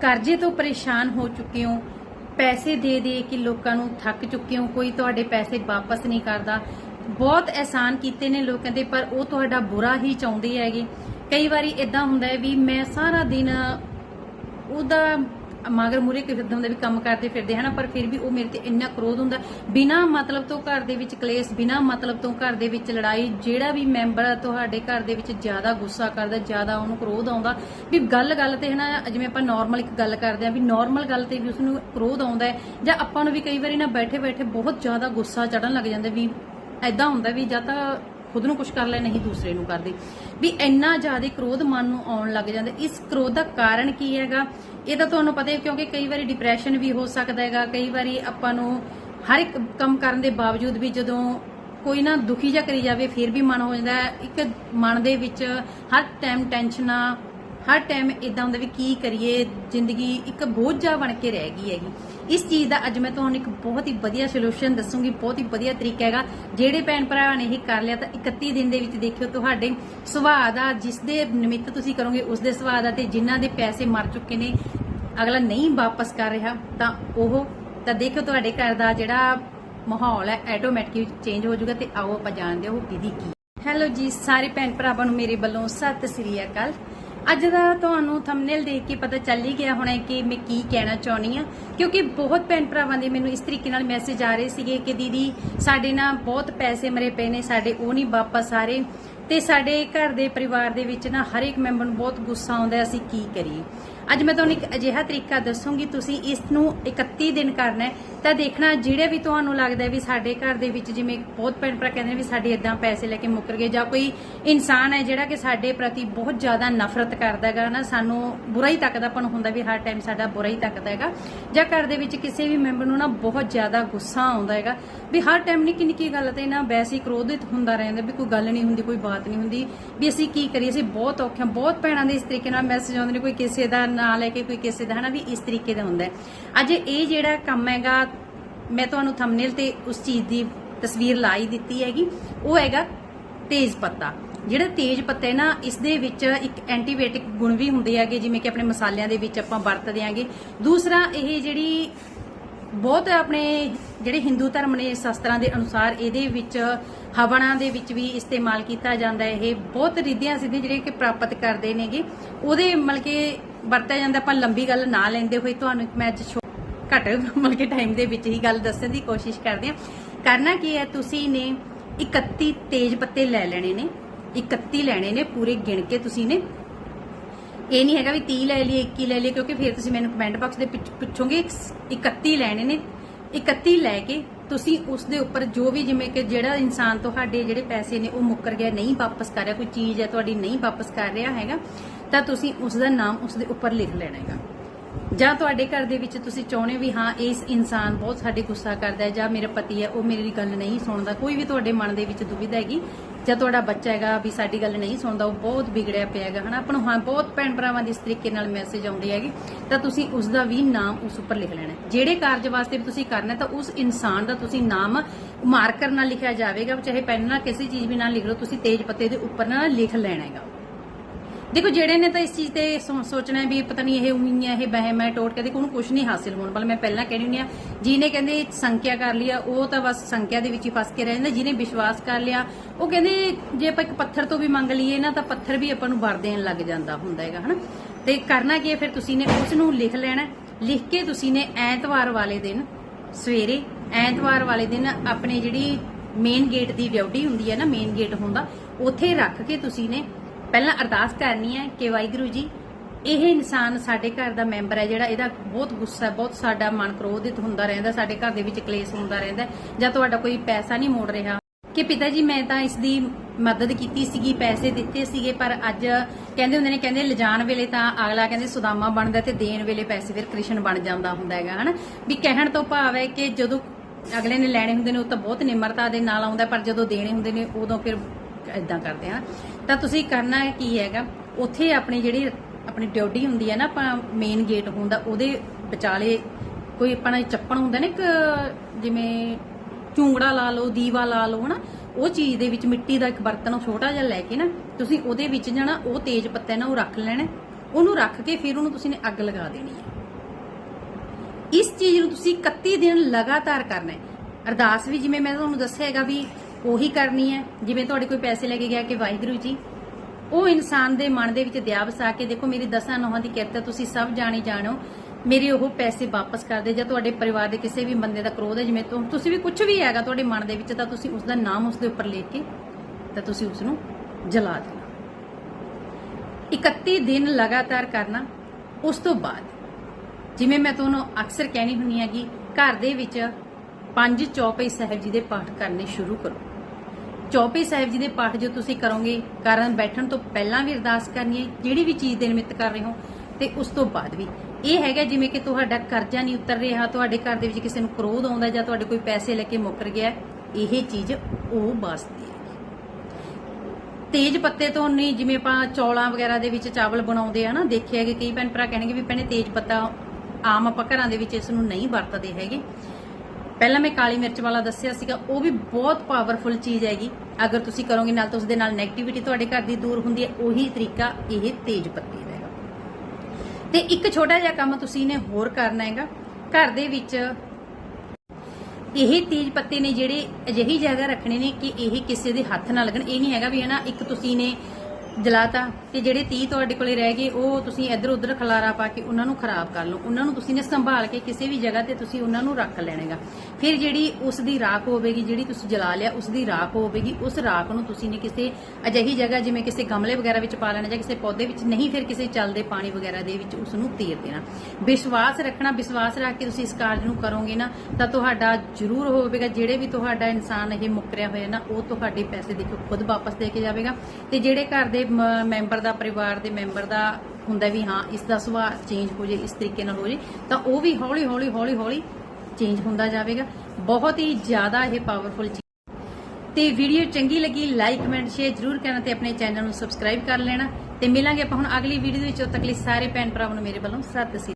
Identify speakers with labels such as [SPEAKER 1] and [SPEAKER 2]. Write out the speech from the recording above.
[SPEAKER 1] ਕਰਜ਼ੇ ਤੋਂ ਪਰੇਸ਼ਾਨ ਹੋ ਚੁੱਕੇ ਹੋ, ਪੈਸੇ ਦੇ ਦੇ ਕੇ ਲੋਕਾਂ ਨੂੰ ਥੱਕ ਚੁੱਕੇ ਹੋ, ਕੋਈ ਤੁਹਾਡੇ ਪੈਸੇ ਵਾਪਸ ਨਹੀਂ ਕਰਦਾ। ਬਹੁਤ ਅਹਿਸਾਨ ਕੀਤੇ ਨੇ ਲੋਕਾਂ ਦੇ ਪਰ ਉਹ ਤੁਹਾਡਾ ਬੁਰਾ ਹੀ ਚਾਹੁੰਦੇ ਹੈਗੇ। ਕਈ ਵਾਰੀ ਇਦਾਂ ਹੁੰਦਾ ਹੈ ਵੀ ਮੈਂ ਸਾਰਾ ਦਿਨ ਉਹਦਾ ਮਗਰ ਮੂਰੇ ਕਿਦਾਂ ਹੁੰਦਾ ਵੀ ਕੰਮ ਕਰਦੇ ਫਿਰਦੇ ਹਨਾ, ਪਰ ਫਿਰ ਵੀ ਉਹ ਮੇਰੇ ਤੇ ਇੰਨਾ ਕ੍ਰੋਧ ਹੁੰਦਾ। ਬਿਨਾ ਮਤਲਬ ਤੋਂ ਘਰ ਦੇ ਵਿੱਚ ਕਲੇਸ਼, ਬਿਨਾ ਮਤਲਬ ਤੋਂ ਘਰ ਦੇ ਵਿੱਚ ਲੜਾਈ, ਜਿਹੜਾ ਵੀ ਮੈਂਬਰ ਤੁਹਾਡੇ ਘਰ ਦੇ ਵਿੱਚ ਜ਼ਿਆਦਾ ਗੁੱਸਾ ਕਰਦਾ, ਜ਼ਿਆਦਾ ਉਹਨੂੰ ਕ੍ਰੋਧ ਆਉਂਦਾ, ਵੀ ਗੱਲ ਗੱਲ ਤੇ ਹਨਾ, ਜਿਵੇਂ ਆਪਾਂ ਨਾਰਮਲ ਇੱਕ ਗੱਲ ਕਰਦੇ ਆ ਵੀ ਨਾਰਮਲ ਗੱਲ ਤੇ ਵੀ ਉਸਨੂੰ ਕ੍ਰੋਧ ਆਉਂਦਾ ਹੈ, ਜਾਂ ਆਪਾਂ ਨੂੰ ਵੀ ਕਈ ਵਾਰੀ ਨਾ ਬੈਠੇ ਬੈਠੇ ਬਹੁਤ ਜ਼ਿਆਦਾ ਗੁੱਸਾ ਚੜਨ ਲੱਗ ਜਾਂਦਾ ਵੀ ਐਦਾਂ ਹੁੰਦਾ ਵੀ ਜਾਂ ਤਾਂ ਖੁਦ ਨੂੰ ਕੁਝ ਕਰ ਲੈ, ਨਹੀਂ ਦੂਸਰੇ ਨੂੰ ਕਰਦੇ। ਵੀ ਇੰਨਾ ਜ਼ਿਆਦਾ ਕ੍ਰੋਧ ਮਨ ਨੂੰ ਆਉਣ ਲੱਗ ਜਾਂਦਾ। ਇਸ ਕ੍ਰੋਧ ਦਾ ਕਾਰਨ ਕੀ ਹੈਗਾ? ਇਹ ਤਾਂ ਤੁਹਾਨੂੰ ਪਤਾ ਹੈ ਕਿਉਂਕਿ ਕਈ ਵਾਰੀ ਡਿਪਰੈਸ਼ਨ ਵੀ ਹੋ ਸਕਦਾ ਹੈਗਾ। ਕਈ ਵਾਰੀ ਆਪਾਂ ਨੂੰ ਹਰ ਇੱਕ ਕੰਮ ਕਰਨ ਦੇ ਬਾਵਜੂਦ ਵੀ ਜਦੋਂ ਕੋਈ ਨਾ ਦੁਖੀ ਜਾ ਕਰੀ ਜਾਵੇ, ਫਿਰ ਵੀ ਮਨ ਹੋ ਜਾਂਦਾ ਇੱਕ ਮਨ ਦੇ ਵਿੱਚ ਹਰ ਟਾਈਮ ਟੈਨਸ਼ਨਾਂ ਹਰ ਟਾਈਮ ਇਦਾਂ ਹੁੰਦਾ ਵੀ ਕੀ ਕਰੀਏ, ਜ਼ਿੰਦਗੀ ਇੱਕ ਬੋਝਾ ਬਣ ਕੇ ਰਹਿ ਗਈ ਹੈਗੀ। ਇਸ ਚੀਜ਼ ਦਾ ਅੱਜ ਮੈਂ ਤੁਹਾਨੂੰ ਇੱਕ ਬਹੁਤ ਹੀ ਵਧੀਆ ਸੋਲੂਸ਼ਨ ਦੱਸੂਗੀ, ਬਹੁਤ ਹੀ ਵਧੀਆ ਤਰੀਕਾ ਹੈਗਾ। ਜਿਹੜੇ ਭੈਣ ਭਰਾਵਾਂ ਨੇ ਇਹ ਕਰ ਲਿਆ ਤਾਂ 31 ਦਿਨ ਦੇ ਵਿੱਚ ਦੇਖਿਓ ਤੁਹਾਡੇ ਸੁਭਾਅ ਦਾ, ਜਿਸ ਦੇ ਨਿਮਿਤ ਤੁਸੀਂ ਕਰੋਗੇ, ਉਸ ਦੇ ਸੁਭਾਅ ਦਾ ਤੇ ਜਿਨ੍ਹਾਂ ਦੇ ਪੈਸੇ ਮਰ ਚੁੱਕੇ ਨੇ, ਅਗਲਾ ਨਹੀਂ ਵਾਪਸ ਕਰ ਰਿਹਾ, ਤਾਂ ਉਹ, ਤਾਂ ਦੇਖਿਓ ਤੁਹਾਡੇ ਘਰ ਦਾ ਜਿਹੜਾ ਮਾਹੌਲ ਹੈ ਆਟੋਮੈਟਿਕ ਚੇਂਜ ਹੋ ਜਾਊਗਾ ਤੇ ਆਓ ਆਪਾਂ ਜਾਣਦੇ ਹਾਂ ਉਹ ਵਿਧੀ ਕੀ ਹੈਲੋ ਜੀ, ਸਾਰੇ ਭੈਣ ਭਰਾਵਾਂ ਨੂੰ ਮੇਰੇ ਵੱਲੋਂ ਸਤਿ ਸ੍ਰੀ ਅਕਾਲ। ਅੱਜ ਦਾ ਤੁਹਾਨੂੰ ਥੰਬਨੇਲ ਦੇਖ ਕੇ ਪਤਾ ਚੱਲ ਹੀ ਗਿਆ ਹੋਣਾ ਕਿ ਮੈਂ ਕੀ ਕਹਿਣਾ ਚਾਹੁੰਦੀ ਆ ਕਿਉਂਕਿ ਬਹੁਤ ਭੈਣ ਭਰਾਵਾਂ ਦੇ ਮੈਨੂੰ ਇਸ ਤਰੀਕੇ ਨਾਲ ਮੈਸੇਜ ਆ ਰਹੇ ਸੀਗੇ ਕਿ ਦੀਦੀ ਸਾਡੇ ਨਾਲ ਬਹੁਤ ਪੈਸੇ ਮਰੇ ਪਏ ਨੇ, ਸਾਡੇ ਉਹ ਨਹੀਂ ਵਾਪਸ ਆ ਰਹੇ ਤੇ ਸਾਡੇ ਘਰ ਦੇ ਪਰਿਵਾਰ ਦੇ ਵਿੱਚ ਨਾ ਹਰ ਇੱਕ ਮੈਂਬਰ ਨੂੰ ਬਹੁਤ ਗੁੱਸਾ ਆਉਂਦਾ ਅਸੀਂ ਕੀ ਕਰੀਏ। ਅੱਜ ਮੈਂ ਤੁਹਾਨੂੰ ਇੱਕ ਅਜਿਹਾ ਤਰੀਕਾ ਦੱਸੂਗੀ, ਤੁਸੀਂ ਇਸ ਨੂੰ 31 ਦਿਨ ਕਰਨਾ ਹੈ। ਤਾਂ ਦੇਖਣਾ, ਜਿਹੜੇ ਵੀ ਤੁਹਾਨੂੰ ਲੱਗਦਾ ਵੀ ਸਾਡੇ ਘਰ ਦੇ ਵਿੱਚ ਜਿਵੇਂ ਬਹੁਤ ਭੈਣ ਭਰਾ ਕਹਿੰਦੇ ਨੇ ਵੀ ਸਾਡੇ ਇਦਾਂ ਪੈਸੇ ਲੈ ਕੇ ਮੁੱਕਰ ਗਏ, ਜਾਂ ਕੋਈ ਇਨਸਾਨ ਹੈ ਜਿਹੜਾ ਕਿ ਸਾਡੇ ਪ੍ਰਤੀ ਬਹੁਤ ਜ਼ਿਆਦਾ ਨਫ਼ਰਤ ਕਰਦਾ ਹੈਗਾ ਨਾ ਸਾਨੂੰ ਬੁਰਾ ਹੀ ਤੱਕਦਾ ਆਪਾਂ ਹੁੰਦਾ ਵੀ ਹਰ ਟਾਈਮ ਸਾਡਾ ਬੁਰਾ ਹੀ ਤੱਕਦਾ ਹੈਗਾ। ਜਾਂ ਘਰ ਦੇ ਵਿੱਚ ਕਿਸੇ ਵੀ ਮੈਂਬਰ ਨੂੰ ਨਾ ਬਹੁਤ ਜ਼ਿਆਦਾ ਗੁੱਸਾ ਆਉਂਦਾ ਹੈਗਾ, ਵੀ ਹਰ ਟਾਈਮ ਨਿੱਕੀ ਨਿੱਕੀ ਗੱਲ ਤੇ ਨਾ ਵੈਸੇ ਹੀ ਕ੍ਰੋਧਿਤ ਹੁੰਦਾ ਰਹਿੰਦਾ ਵੀ ਕੋਈ ਗੱਲ ਨਹੀਂ ਹੁੰਦੀ, ਕੋਈ ਬਾਤ ਨਹੀਂ ਹੁੰਦੀ, ਵੀ ਅਸੀਂ ਕੀ ਕਰੀਏ, ਅਸੀਂ ਬਹੁਤ ਔਖੇ ਬਹੁਤ ਭੈਣਾਂ ਦੇ ਇਸ ਤਰੀਕੇ ਨਾਲ ਮੈਸੇਜ ਆਉਂਦੇ ਨੇ, ਕੋਈ ਕਿਸੇ ਦਾ ਨਾਂ ਲੈ ਕੇ ਕੋਈ ਕਿਸੇ ਦਾ ਹਨਾ ਵੀ ਇਸ ਤਰੀਕੇ ਦਾ ਹੁੰਦਾ ਅੱਜ ਇਹ ਜਿਹੜਾ ਕੰਮ ਹੈਗਾ, ਮੈਂ ਤੁਹਾਨੂੰ ਥੰਬਨੇਲ ਤੇ ਉਸ ਚੀਜ਼ ਦੀ ਤਸਵੀਰ ਲਾਈ ਦਿੱਤੀ ਹੈਗੀ। ਉਹ ਹੈਗਾ ਤੇਜ਼ ਪੱਤਾ। ਜਿਹੜਾ ਤੇਜ਼ ਪੱਤੇ ਨਾ, ਇਸ ਦੇ ਵਿੱਚ ਇੱਕ ਐਂਟੀਬਾਇਓਟਿਕ ਗੁਣ ਵੀ ਹੁੰਦੇ ਹੈਗੇ, ਜਿਵੇਂ ਕਿ ਆਪਣੇ ਮਸਾਲਿਆਂ ਦੇ ਵਿੱਚ ਆਪਾਂ ਵਰਤਦੇ ਆਂਗੇ ਦੂਸਰਾ, ਇਹ ਜਿਹੜੀ ਬਹੁਤ ਆਪਣੇ ਜਿਹੜੇ ਹਿੰਦੂ ਧਰਮ ਨੇ ਸ਼ਾਸਤਰਾਂ ਦੇ ਅਨੁਸਾਰ ਇਹਦੇ ਵਿੱਚ ਹਵਨਾਂ ਦੇ ਵਿੱਚ ਵੀ ਇਸਤੇਮਾਲ ਕੀਤਾ ਜਾਂਦਾ ਇਹ ਬਹੁਤ ਰਿੱਧੀਆਂ ਸਿੱਧੀਆਂ ਜਿਹੜੇ ਕਿ ਪ੍ਰਾਪਤ ਕਰਦੇ ਨੇਗੇ। ਉਹਦੇ ਮਤਲਬ ਕਿ ਵਰਤਿਆ ਜਾਂਦਾ, ਆਪਾਂ ਲੰਬੀ ਗੱਲ ਨਾ ਲੈਂਦੇ ਹੋਏ ਤੁਹਾਨੂੰ ਮੈਂ ਅੱਜ ਘੱਟ ਮਤਲਬ ਕਿ ਟਾਈਮ ਦੇ ਵਿੱਚ ਹੀ ਗੱਲ ਦੱਸਣ ਦੀ ਕੋਸ਼ਿਸ਼ ਕਰਦੇ ਹਾਂ। ਕਰਨਾ ਕੀ ਹੈ, ਤੁਸੀਂ ਨੇ 31 ਤੇਜ਼ ਪੱਤੇ ਲੈ ਲੈਣੇ ਨੇ 31 ਲੈਣੇ ਨੇ ਪੂਰੇ ਗਿਣ ਕੇ ਤੁਸੀਂ ਨੇ। ਇਹ ਨਹੀਂ ਹੈਗਾ ਵੀ 30 ਲੈ ਲਈਏ 21 ਲੈ ਲਈਏ, ਕਿਉਂਕਿ ਫਿਰ ਤੁਸੀਂ ਮੈਨੂੰ ਕਮੈਂਟ ਬਾਕਸ ਦੇ ਵਿੱਚ ਪੁੱਛੋਗੇ 31 ਲੈਣੇ ਨੇ 31 ਲੈ ਕੇ ਤੁਸੀਂ ਉਸ ਦੇ ਉੱਪਰ ਜੋ ਵੀ ਜਿਵੇਂ ਕਿ ਜਿਹੜਾ ਇਨਸਾਨ ਤੁਹਾਡੇ ਜਿਹੜੇ ਪੈਸੇ ਨੇ ਉਹ ਮੁੱਕਰ ਗਿਆ, ਨਹੀਂ ਵਾਪਸ ਕਰ ਰਿਹਾ, ਕੋਈ ਚੀਜ਼ ਹੈ ਤੁਹਾਡੀ ਨਹੀਂ ਵਾਪਸ ਕਰ ਰਿਹਾ ਹੈਗਾ, ਤਾਂ ਤੁਸੀਂ ਉਸ ਦਾ ਨਾਮ ਉਸ ਦੇ ਉੱਪਰ ਲਿਖ ਲੈਣਾ ਹੈਗਾ। ਜਾਂ ਤੁਹਾਡੇ ਘਰ ਦੇ ਵਿੱਚ ਤੁਸੀਂ ਚਾਹੁੰਦੇ ਹੋ ਵੀ ਹਾਂ, ਇਸ ਇਨਸਾਨ ਬਹੁਤ ਸਾਡੇ ਗੁੱਸਾ ਕਰਦਾ ਹੈ ਜਾਂ ਮੇਰਾ ਪਤੀ ਹੈ, ਉਹ ਮੇਰੀ ਗੱਲ ਨਹੀਂ ਸੁਣਦਾ, ਕੋਈ ਵੀ ਤੁਹਾਡੇ ਮਨ ਦੇ ਵਿੱਚ ਦੁਵਿਧਾ ਹੈਗੀ ਜਾਂ ਤੁਹਾਡਾ ਬੱਚਾ ਹੈਗਾ ਵੀ ਸਾਡੀ ਗੱਲ ਨਹੀਂ ਸੁਣਦਾ, ਉਹ ਬਹੁਤ ਵਿਗੜਿਆ ਪਿਆ ਹੈਗਾ, ਹਨਾ? ਆਪਾਂ ਨੂੰ ਹਾਂ, ਬਹੁਤ ਭੈਣ ਭਰਾਵਾਂ ਦੇ ਇਸ ਤਰੀਕੇ ਨਾਲ ਮੈਸੇਜ ਆਉਂਦੇ ਹੈਗੇ, ਤਾਂ ਤੁਸੀਂ ਉਸ ਦਾ ਵੀ ਨਾਮ ਉਸ ਉੱਪਰ ਲਿਖ ਲੈਣਾ ਜਿਹੜੇ ਕਾਰਜ ਵਾਸਤੇ ਵੀ ਤੁਸੀਂ ਕਰਨਾ ਤਾਂ ਉਸ ਇਨਸਾਨ ਦਾ ਤੁਸੀਂ ਨਾਮ ਮਾਰਕਰ ਨਾਲ ਲਿਖਿਆ ਜਾਵੇਗਾ, ਚਾਹੇ ਪੈਨ ਨਾਲ ਕਿਸੇ ਚੀਜ਼ ਵੀ ਨਾਲ ਲਿਖ ਲਓ, ਤੁਸੀਂ ਤੇਜ ਪੱਤੇ ਦੇ ਉੱਪਰ ਨਾਲ ਲਿਖ ਲੈਣਾ ਹੈਗਾ। ਦੇਖੋ, ਜਿਹੜੇ ਨੇ ਤਾਂ ਇਸ ਚੀਜ਼ ਤੇ ਸੋ- ਸੋਚਣਾ ਹੈ ਵੀ ਪਤਾ ਨਹੀਂ ਇਹ ਉਮੀਆਂ ਇਹ ਵਹਿਮ ਹੈ ਟੋਟ ਕੇ ਦੇਖੋ, ਉਹਨੂੰ ਕੁਝ ਨਹੀਂ ਹਾਸਿਲ ਹੋਣ ਵਾਲਾ। ਮੈਂ ਪਹਿਲਾਂ ਕਹਿਣੀ ਹੁੰਦੀ ਆ ਜਿਹਨੇ ਕਹਿੰਦੇ ਸੰਖਿਆ ਕਰ ਲਿਆ ਉਹ ਤਾਂ ਬਸ ਸੰਖਿਆ ਦੇ ਵਿੱਚ ਹੀ ਫਸ ਕੇ ਰਹਿ ਜਾਂਦਾ, ਜਿਹਨੇ ਵਿਸ਼ਵਾਸ ਕਰ ਲਿਆ। ਉਹ ਕਹਿੰਦੇ, ਜੇ ਆਪਾਂ ਇੱਕ ਪੱਥਰ ਤੋਂ ਵੀ ਮੰਗ ਲਈਏ ਨਾ, ਤਾਂ ਪੱਥਰ ਵੀ ਆਪਾਂ ਨੂੰ ਵਰ ਦੇਣ ਲੱਗ ਜਾਂਦਾ ਹੁੰਦਾ ਹੈਗਾ, ਹਨਾ? ਤੇ ਕਰਨਾ ਕੀ ਹੈ, ਫਿਰ ਤੁਸੀਂ ਨੇ ਉਸ ਨੂੰ ਲਿਖ ਲੈਣਾ ਹੈ। ਲਿਖ ਕੇ ਤੁਸੀਂ ਨੇ ਐਤਵਾਰ ਵਾਲੇ ਦਿਨ ਸਵੇਰੇ, ਐਤਵਾਰ ਵਾਲੇ ਦਿਨ ਆਪਣੇ ਜਿਹੜੀ ਮੇਨ ਗੇਟ ਦੀ ਡਿਊਟੀ ਹੁੰਦੀ ਹੈ ਨਾ ਮੇਨ ਗੇਟ ਹੁੰਦਾ ਉੱਥੇ ਰੱਖ ਕੇ ਤੁਸੀਂ ਨੇ ਪਹਿਲਾਂ ਅਰਦਾਸ ਕਰਨੀ ਹੈ ਕਿ ਵਾਹਿਗੁਰੂ ਜੀ, ਇਹ ਇਨਸਾਨ ਸਾਡੇ ਘਰ ਦਾ ਮੈਂਬਰ ਹੈ ਜਿਹੜਾ ਇਹਦਾ ਬਹੁਤ ਗੁੱਸਾ ਬਹੁਤ ਸਾਡਾ ਮਨ ਕ੍ਰੋਧਿਤ ਹੁੰਦਾ ਰਹਿੰਦਾ, ਸਾਡੇ ਘਰ ਦੇ ਵਿੱਚ ਕਲੇਸ਼ ਹੁੰਦਾ ਰਹਿੰਦਾ ਜਾਂ ਤੁਹਾਡਾ ਕੋਈ ਪੈਸਾ ਨਹੀਂ ਮੋੜ ਰਿਹਾ। ਕਿ ਪਿਤਾ ਜੀ, ਮੈਂ ਤਾਂ ਇਸ ਦੀ ਮਦਦ ਕੀਤੀ ਸੀਗੀ, ਪੈਸੇ ਦਿੱਤੇ ਸੀਗੇ, ਪਰ ਅੱਜ ਕਹਿੰਦੇ ਹੁੰਦੇ ਨੇ, ਕਹਿੰਦੇ ਲਿਜਾਣ ਵੇਲੇ ਤਾਂ ਅਗਲਾ ਕਹਿੰਦੇ ਸੁਦਾਮਾ ਬਣਦਾ ਤੇ ਦੇਣ ਵੇਲੇ ਪੈਸੇ ਫਿਰ ਕ੍ਰਿਸ਼ਨ ਬਣ ਜਾਂਦਾ ਹੁੰਦਾ ਹੈਗਾ, ਹਨਾ? ਵੀ ਕਹਿਣ ਤੋਂ ਭਾਵ ਹੈ ਕਿ ਜਦੋਂ ਅਗਲੇ ਨੇ ਲੈਣੇ ਹੁੰਦੇ ਨੇ, ਉਹ ਤਾਂ ਬਹੁਤ ਨਿਮਰਤਾ ਦੇ ਨਾਲ ਆਉਂਦਾ, ਪਰ ਜਦੋਂ ਦੇਣੇ ਹੁੰਦੇ ਨੇ, ਉਦੋਂ ਫਿਰ ਇਦਾਂ ਕਰਦੇ ਆ। ਤਾਂ ਤੁਸੀਂ ਕਰਨਾ ਕੀ ਹੈਗਾ? ਉੱਥੇ ਆਪਣੀ ਜਿਹੜੀ ਆਪਣੀ ਡਿਊਟੀ ਹੁੰਦੀ ਹੈ ਨਾ, ਆਪਾਂ ਮੇਨ ਗੇਟ ਹੁੰਦਾ ਉਹਦੇ ਵਿਚਾਲੇ ਕੋਈ ਆਪਣਾ ਚੱਪਣ ਹੁੰਦਾ ਨਾ ਇੱਕ, ਜਿਵੇਂ ਚੂੰਗੜਾ ਲਾ ਲਓ, ਦੀਵਾ ਲਾ ਲਓ, ਹਨਾ? ਉਹ ਚੀਜ਼ ਦੇ ਵਿੱਚ ਮਿੱਟੀ ਦਾ ਇੱਕ ਬਰਤਨ ਛੋਟਾ ਜਿਹਾ ਲੈ ਕੇ ਨਾ, ਤੁਸੀਂ ਉਹਦੇ ਵਿੱਚ ਜਾਣਾ, ਉਹ ਤੇਜ਼ ਪੱਤੇ ਨਾ ਉਹ ਰੱਖ ਲੈਣਾ, ਉਹਨੂੰ ਰੱਖ ਕੇ ਫਿਰ ਉਹਨੂੰ ਤੁਸੀਂ ਨੇ ਅੱਗ ਲਗਾ ਦੇਣੀ ਹੈ ਇਸ ਚੀਜ਼ ਨੂੰ ਤੁਸੀਂ 31 ਦਿਨ ਲਗਾਤਾਰ ਕਰਨਾ ਹੈ। ਅਰਦਾਸ ਵੀ ਜਿਵੇਂ ਮੈਂ ਤੁਹਾਨੂੰ ਦੱਸਿਆ ਹੈਗਾ ਵੀ ਉਹੀ ਕਰਨੀ ਹੈ। ਜਿਵੇਂ ਤੁਹਾਡੇ ਕੋਈ ਪੈਸੇ ਲੈ ਕੇ ਗਿਆ ਕਿ ਵਾਹਿਗੁਰੂ ਜੀ ਉਹ ਇਨਸਾਨ ਦੇ ਮਨ ਦੇ ਵਿੱਚ ਦਿਆ ਵਸਾ ਕੇ ਦੇਖੋ ਮੇਰੀ ਦਸਾਂ ਨੋਹਾਂ ਦੀ ਕਿਰਤ ਹੈ, ਤੁਸੀਂ ਸਭ ਜਾਣੀ ਜਾਣੋ ਮੇਰੇ ਉਹ ਪੈਸੇ ਵਾਪਸ ਕਰ ਦੇ ਜਾਂ ਤੁਹਾਡੇ ਪਰਿਵਾਰ ਦੇ ਕਿਸੇ ਵੀ ਬੰਦੇ ਦਾ ਕ੍ਰੋਧ ਹੈ ਜਿਵੇਂ ਤੁਸੀਂ ਵੀ ਕੁਝ ਵੀ ਹੈਗਾ ਤੁਹਾਡੇ ਮਨ ਦੇ ਵਿੱਚ ਤਾਂ ਤੁਸੀਂ ਉਸ ਦਾ ਨਾਮ ਉਸ ਦੇ ਉੱਪਰ ਲਿਖ ਕੇ ਤਾਂ ਤੁਸੀਂ ਉਸ ਨੂੰ ਜਲਾ ਦੇਣਾ। 31 ਦਿਨ ਲਗਾਤਾਰ ਕਰਨਾ ਉਸ ਤੋਂ ਬਾਅਦ ਜਿਵੇਂ ਮੈਂ ਤੁਹਾਨੂੰ ਅਕਸਰ ਕਹਿਣੀ ਹੁੰਨੀ ਆ ਕਿ ਘਰ ਦੇ ਵਿੱਚ ਪੰਜ ਚੌਪਈ ਸਾਹਿਬ ਜੀ ਦੇ ਪਾਠ ਕਰਨੇ ਸ਼ੁਰੂ ਕਰੋ। ਚੌਪਈ ਸਾਹਿਬ ਜੀ ਦੇ ਪਾਠ ਜੋ ਤੁਸੀਂ ਕਰੋਗੇ, ਕਰਨ ਬੈਠਣ ਤੋਂ ਪਹਿਲਾਂ ਵੀ ਅਰਦਾਸ ਕਰਨੀ ਹੈ, ਜਿਹੜੀ ਵੀ ਚੀਜ਼ ਦੇ ਨਿਮਿਤ ਕਰ ਰਹੇ ਹੋ, ਤੇ ਉਸ ਤੋਂ ਬਾਅਦ ਵੀ। ਇਹ ਹੈਗਾ ਜਿਵੇਂ ਕਿ ਤੁਹਾਡਾ ਕਰਜ਼ਾ ਨਹੀਂ ਉਤਰ ਰਿਹਾ, ਤੁਹਾਡੇ ਘਰ ਦੇ ਵਿੱਚ ਕਿਸੇ ਨੂੰ ਕ੍ਰੋਧ ਆਉਂਦਾ ਜਾਂ ਤੁਹਾਡੇ ਕੋਈ ਪੈਸੇ ਲੈ ਕੇ ਮੁੱਕਰ ਗਿਆ, ਇਹ ਚੀਜ਼ ਉਹ ਵਾਸਤੇ ਹੈ। ਤੇਜ ਪੱਤੇ ਤੋਂ ਨਹੀਂ, ਜਿਵੇਂ ਆਪਾਂ ਚੌਲਾਂ ਵਗੈਰਾ ਦੇ ਵਿੱਚ ਚਾਵਲ ਬਣਾਉਂਦੇ ਆ ਨਾ, ਦੇਖਿਆ ਕਿ ਕਈ ਭੈਣ ਭਰਾ ਕਹਿਣਗੇ ਵੀ ਭੈਣੇ ਤੇਜ ਪੱਤਾ ਆਮ ਆਪਾਂ ਘਰਾਂ ਦੇ ਵਿੱਚ ਇਸ ਨੂੰ ਨਹੀਂ ਵਰਤਦੇ ਹੈਗੇ। ਪਹਿਲਾਂ ਮੈਂ ਕਾਲੀ ਮਿਰਚ ਵਾਲਾ ਦੱਸਿਆ ਸੀਗਾ, ਉਹ ਵੀ ਬਹੁਤ ਪਾਵਰਫੁਲ ਚੀਜ਼ ਹੈਗੀ। ਅਗਰ ਤੁਸੀਂ ਕਰੋਗੇ ਨਾਲ ਤਾਂ ਉਸ ਦੇ ਨਾਲ 네ਗੇਟਿਵਿਟੀ ਤੁਹਾਡੇ ਘਰ ਦੀ ਦੂਰ ਹੁੰਦੀ ਹੈ, ਉਹੀ ਤਰੀਕਾ ਇਹ ਤੇਜ ਪੱਤੇ ਦਾ ਹੈਗਾ। ਤੇ ਇੱਕ ਛੋਟਾ ਜਿਹਾ ਕੰਮ ਤੁਸੀਂ ਨੇ ਹੋਰ ਕਰਨਾ ਹੈਗਾ। ਘਰ ਦੇ ਵਿੱਚ ਇਹ ਤੇਜ ਪੱਤੇ ਨੇ ਜਿਹੜੇ ਅਜਿਹੀ ਜਗ੍ਹਾ ਰੱਖਣੇ ਨੇ ਕਿ ਇਹ ਕਿਸੇ ਦੇ ਹੱਥ ਨਾ ਲੱਗਣ। ਇਹ ਨਹੀਂ ਹੈਗਾ ਵੀ ਹਨਾ, ਇੱਕ ਤੁਸੀਂ ਨੇ ਜਲਾਤਾ ਤੇ ਜਿਹੜੇ 30 ਤੁਹਾਡੇ ਕੋਲੇ ਰਹਿ ਗਏ, ਉਹ ਤੁਸੀਂ ਇੱਧਰ ਉੱਧਰ ਖਲਾਰਾ ਪਾ ਕੇ ਉਹਨਾਂ ਨੂੰ ਖਰਾਬ ਕਰ ਲਓ। ਉਹਨਾਂ ਨੂੰ ਤੁਸੀਂ ਨੇ ਸੰਭਾਲ ਕੇ ਕਿਸੇ ਵੀ ਜਗ੍ਹਾ ਤੇ ਤੁਸੀਂ ਉਹਨਾਂ ਨੂੰ ਰੱਖ ਲੈਣੇਗਾ। ਫਿਰ ਜਿਹੜੀ ਉਸ ਦੀ ਰਾਖ ਹੋਵੇਗੀ, ਜਿਹੜੀ ਤੁਸੀਂ ਜਲਾ ਲਿਆ, ਉਸ ਦੀ ਰਾਖ ਹੋਵੇਗੀ। ਉਸ ਰਾਖ ਨੂੰ ਤੁਸੀਂ ਨੇ ਕਿਸੇ ਅਜਿਹੀ ਜਗ੍ਹਾ, ਜਿਵੇਂ ਕਿਸੇ ਗਮਲੇ ਵਗੈਰਾ ਵਿੱਚ ਪਾ ਲੈਣਾ ਜਾਂ ਕਿਸੇ ਪੌਦੇ ਵਿੱਚ ਨਹੀਂ, ਫਿਰ ਕਿਸੇ ਚੱਲਦੇ ਪਾਣੀ ਵਗੈਰਾ ਦੇ ਵਿੱਚ ਉਸ ਨੂੰ ਤੀਰ ਦੇਣਾ। ਵਿਸ਼ਵਾਸ ਰੱਖਣਾ, ਵਿਸ਼ਵਾਸ ਰੱਖ ਕੇ ਤੁਸੀਂ ਇਸ ਕਾਰਜ ਨੂੰ ਕਰੋਗੇ ਨਾ, ਤਾਂ ਤੁਹਾਡਾ ਜ਼ਰੂਰ ਹੋਵੇਗਾ। ਜਿਹੜੇ ਵੀ ਤੁਹਾਡਾ ਇਨਸਾਨ ਇਹ ਮੁੱਕਰਿਆ ਹੋਇਆ ਨਾ, ਉਹ ਤੁਹਾਡੇ ਪੈਸੇ ਦੇਖੋ, ਖੁਦ ਵਾਪਸ ਦੇ ਕੇ ਜਾਵੇਗਾ। ਤੇ ਜਿਹੜੇ ਘਰ ਦੇ ਮੈਂਬਰ ਦਾ ਪਰਿਵਾਰ ਦੇ ਮੈਂਬਰ ਦਾ ਹੁੰਦਾ ਵੀ ਹਾਂ, ਇਸ ਦਾ ਸੁਭਾਅ ਚੇਂਜ ਹੋ ਜੇ ਇਸ ਤਰੀਕੇ ਨਾਲ ਹੋ ਜੇ ਤਾਂ ਉਹ ਵੀ ਹੌਲੀ ਹੌਲੀ ਹੌਲੀ ਹੌਲੀ ਚੇਂਜ ਹੁੰਦਾ ਜਾਵੇਗਾ। ਬਹੁਤ ਹੀ ਜ਼ਿਆਦਾ ਇਹ ਪਾਵਰਫੁਲ ਚੀਜ਼ ਤੇ ਵੀਡੀਓ ਚੰਗੀ ਲੱਗੀ ਲਾਈਕ ਕਮੈਂਟ ਸ਼ੇਅਰ ਜਰੂਰ ਕਰਨਾ ਤੇ ਆਪਣੇ ਚੈਨਲ ਨੂੰ ਸਬਸਕ੍ਰਾਈਬ ਕਰ ਲੈਣਾ। ਤੇ ਮਿਲਾਂਗੇ ਆਪਾਂ ਹੁਣ ਅਗਲੀ ਵੀਡੀਓ ਦੇ ਵਿੱਚ, ਉਦੋਂ ਤੱਕ ਲਈ ਸਾਰੇ ਭੈਣ ਭਰਾਵਾਂ ਨੂੰ ਮੇਰੇ ਵੱਲੋਂ ਸਤਿ ਸ੍ਰੀ